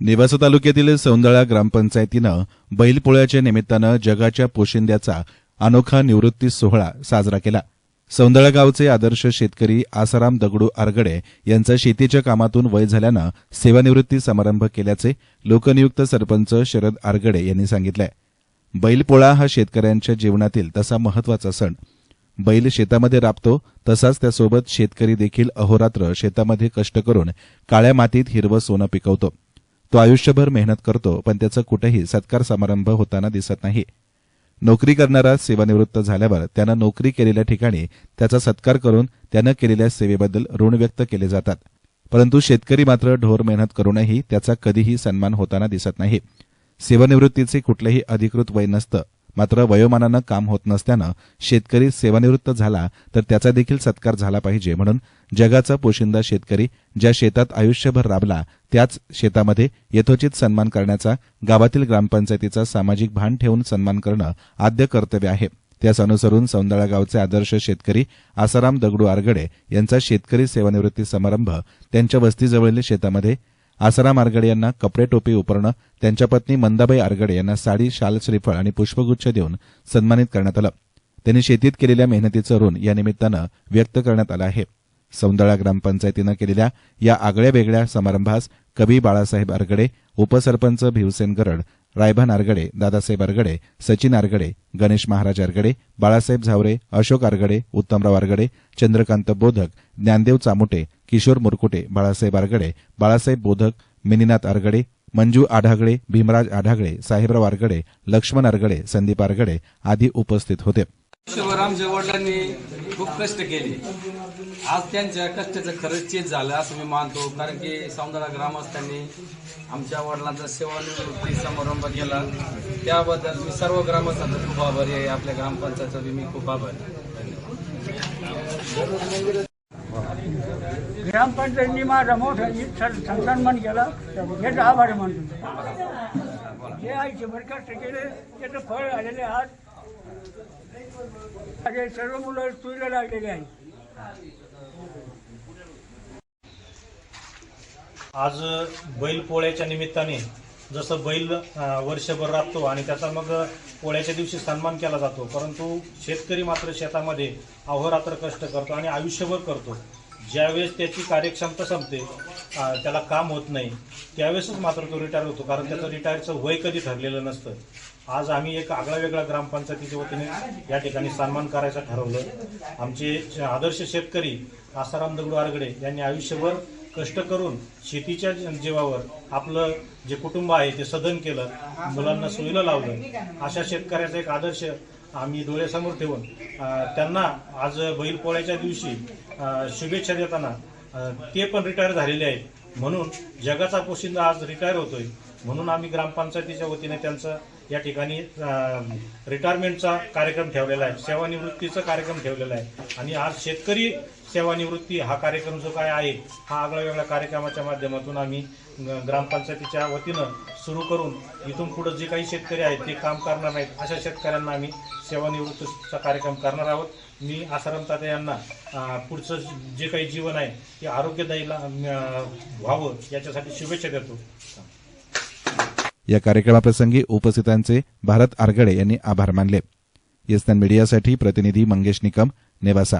नेवासा तालुक्यातील सौंदळा ग्रामपंचायतीनं बैलपोळ्याच्या निमित्तानं जगाच्या पोशिंद्याचा अनोखा निवृत्ती सोहळा साजरा केला. सौंदळा गावचे आदर्श शेतकरी आसाराम दगडू आरगडे यांचा शेतीच्या कामातून वय झाल्यानं सेवानिवृत्ती समारंभ केल्याचे लोकनियुक्त सरपंच शरद आरगडे यांनी सांगितलंय. बैलपोळा हा शेतकऱ्यांच्या जीवनातील तसा महत्त्वाचा सण. बैल शेतामध्ये राबतो तसाच त्यासोबत शेतकरी देखील अहोरात्र शेतामध्ये कष्ट करून काळ्या मातीत हिरवं सोनं पिकवतो. तो आयुष्यभर मेहनत करतो पण त्याचा कुठेही सत्कार समारंभ होताना दिसत नाही. नोकरी करणारा सेवानिवृत्त झाल्यावर त्यानं नोकरी केलेल्या ठिकाणी त्याचा सत्कार करून त्यानं केलेल्या सेवेबद्दल ऋण व्यक्त केले जातात. परंतु शेतकरी मात्र ढोर मेहनत करूनही त्याचा कधीही सन्मान होताना दिसत नाही. सेवानिवृत्तीचे कुठलेही अधिकृत वय नसतं. मात्र वयोमानानं काम होत नसल्यानं शेतकरी सेवानिवृत्त झाला तर त्याचा देखील सत्कार झाला पाहिजे म्हणून जगाचा पोशिंदा शेतकरी ज्या शेतात आयुष्यभर राबला त्याच शेतामध्ये यथोचित सन्मान करण्याचा गावातील ग्रामपंचायतीचा सामाजिक भान ठेवून सन्मान करणं आद्य कर्तव्य आहे. त्यास अनुसरून सौंदळा गावचे आदर्श शेतकरी आसाराम दगडू आरगडे यांचा शेतकरी सेवानिवृत्ती समारंभ त्यांच्या वस्तीजवळील शेतामध्ये आसाराम आरगडे यांना कपडे टोपी उपरणं त्यांच्या पत्नी मंदाबाई आरगडे यांना साडी शाल श्रीफळ आणि पुष्पगुच्छ देऊन सन्मानित करण्यात आलं. त्यांनी शेतीत केलेल्या मेहनतीचं ऋण या निमित्तानं व्यक्त करण्यात आलं आहे. सौंदळा ग्रामपंचायतीनं केलेल्या या आगळ्या वेगळ्या समारंभास कवी बाळासाहेब आरगडे उपसरपंच भिवसेन गरड रायभान आरगडे दादासाहेब आरगडे सचिन आरगडे गणेश महाराज आरगडे बाळासाहेब झावरे अशोक आरगडे उत्तमराव आरगडे चंद्रकांत बोधक ज्ञानदेव चामुटे किशोर मुरकुटे बाळासाहेब आरगडे बाळासाहेब बोधक मिनीनाथ आरगडे मंजू आढागळे भीमराज आढागळे साहेबराव आरगडे लक्ष्मण आरगडे संदीप आरगडे आदी उपस्थित होते. शिवराम वडिलांनी खूप कष्ट केले. आज त्यांच्या कष्टाचं खरंच चेत झालं असं मी मानतो. कारण की सौंदर्य ग्रामस्थांनी आमच्या वडिलांचा सेवानिवृत्ती समारंभ केला. त्याबद्दल मी सर्व ग्रामस्थांचा खूप आभारी आहे. आपल्या ग्रामपंचायतचा बी मी खूप आभारी आहे. ग्रामपंचायतीने माझा मोठा सन्मान केला. याचा आभार मानतो. जे आईचे कष्ट केले त्याचं फळ आलेले आज सर्व मुलं चुईला लागलेले आहेत. आज बैल पोळ्याच्या निमित्ताने जसं बैल वर्षभर राबतो आणि त्याचा मग पोळ्याच्या दिवशी सन्मान केला जातो परंतु शेतकरी मात्र शेतामध्ये अहोरात्र कष्ट करतो आणि आयुष्यभर करतो. ज्यावेळेस त्याची कार्यक्षमता संपते त्याला काम होत नाही. त्यावेळेसच मात्र तो रिटायर होतो कारण त्याचं रिटायरचं वय कधी ठरलेलं नसतं. आज आम्ही एक आगळा वेगळा ग्रामपंचायतीच्या वतीने या ठिकाणी सन्मान करायचं ठरवलं आमचे आदर्श शेतकरी आसाराम दगडू आरगडे यांनी आयुष्यभर कष्ट करून शेतीच्या जीवावर आपलं जे कुटुंब आहे ते सदन केलं मुलांना सोयीला लावलं. अशा शेतकऱ्याचा एक आदर्श आम्ही डोळ्यासमोर ठेवून त्यांना आज बैलपोळ्याच्या दिवशी शुभेच्छा देताना ते पण रिटायर झालेले आहेत. म्हणून जगाचा पोशिंदा आज रिटायर होतोय. म्हणून आम्ही ग्रामपंचायतीच्या वतीने त्यांचं या ठिकाणी रिटायरमेंटचा कार्यक्रम ठेवलेला आहे. सेवानिवृत्तीचा कार्यक्रम ठेवलेला आहे. आणि आज शेतकरी सेवानिवृत्ती हा कार्यक्रम जो काय आहे हा आगळा वेगळ्या कार्यक्रमाच्या माध्यमातून आम्ही ग्रामपंचायतीच्या वतीनं सुरू करून इथून पुढं जे काही शेतकरी आहेत ते काम करणार नाहीत अशा शेतकऱ्यांना आम्ही सेवानिवृत्तीचा कार्यक्रम करणार आहोत. मी आसाराम तात्या यांना पुढचं जे काही जीवन आहे ते आरोग्यदायीला व्हावं याच्यासाठी शुभेच्छा देतो. या कार्यक्रमाप्रसंगी उपस्थितांचे भारत आरगडे यांनी आभार मानले. येस्तन मीडियासाठी प्रतिनिधी मंगेश निकम नेवासा.